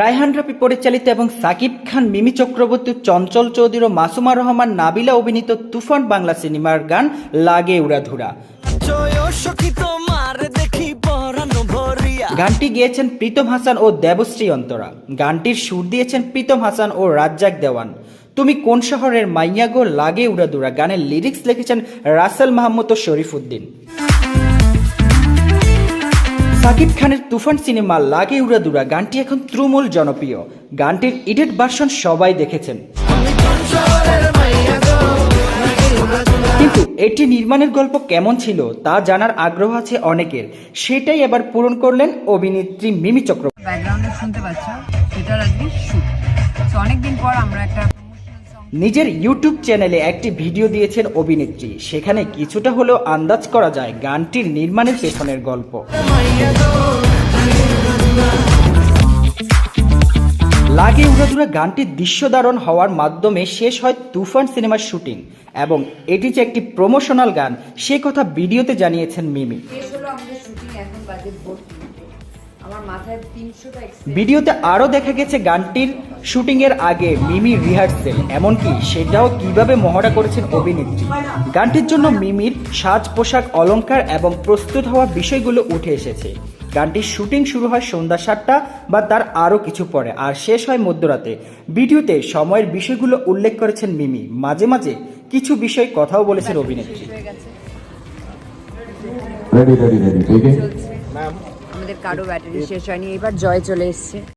রায়হান রাফি পরিচালিত এবং সাকিব খান মিমি চক্রবর্তী চঞ্চল চৌধুরী ও মাসুমা রহমান নাবিলা অভিনীত তুফান বাংলা সিনেমার গান লাগে উড়াধুরা গানটি গেয়েছেন প্রীতম হাসান ও দেবশ্রী অন্তরা। গানটির সুর দিয়েছেন প্রীতম হাসান ও রাজ্জাক দেওয়ান। তুমি কোন শহরের মাইয়াগো লাগে উড়াদুরা গানের লিরিক্স লিখেছেন রাসেল মাহমুদ ও শরীফুদ্দিন সাকিব খানের তুফান সিনেমা লাগে উড়াদুরা গানটি এখন তৃণমূল জনপ্রিয়। গানটির ইডিট ভার্সন সবাই দেখেছেন। কিন্তু এটি নির্মাণের গল্প কেমন ছিল তা জানার আগ্রহ আছে অনেকের। সেটাই এবার পূরণ করলেন অভিনেত্রী মিমি চক্র ব্যাকগ্রাউন্ডে শুনতে পাচ্ছ সেটার আজকে শুট অনেকদিন পর আমরা একটা নিজের ইউটিউব চ্যানেলে একটি ভিডিও দিয়েছেন অভিনেত্রী। সেখানে কিছুটা হলেও আন্দাজ করা যায় গানটির নির্মাণের পেছনের গল্প। লাগে উড়াদুরা গানটির দৃশ্য ধারণ হওয়ার মাধ্যমে শেষ হয় তুফান সিনেমার শুটিং এবং এটি যে একটি প্রমোশনাল গান, সে কথা ভিডিওতে জানিয়েছেন মিমি। শুটিং এখন বাজে ভিডিওতে আরও দেখা গেছে গানটির শুটিংয়ের আগে মিমি রিহার্সেল এমনকি সেটাও কীভাবে মহড়া করেছেন অভিনেত্রী। গানটির জন্য মিমির সাজ পোশাক অলংকার এবং প্রস্তুত হওয়া বিষয়গুলো উঠে এসেছে। গানটির শুটিং শুরু হয় সন্ধ্যা সাতটা বা তার আরও কিছু পরে আর শেষ হয় মধ্যরাতে। ভিডিওতে সময়ের বিষয়গুলো উল্লেখ করেছেন মিমি। মাঝে মাঝে কিছু বিষয় কথাও বলেছেন অভিনেত্রী। হয়ে গেছে। Ready, আমাদের কারও ব্যাটারি শেষ হয়নি এবার জয় চলে এসছে।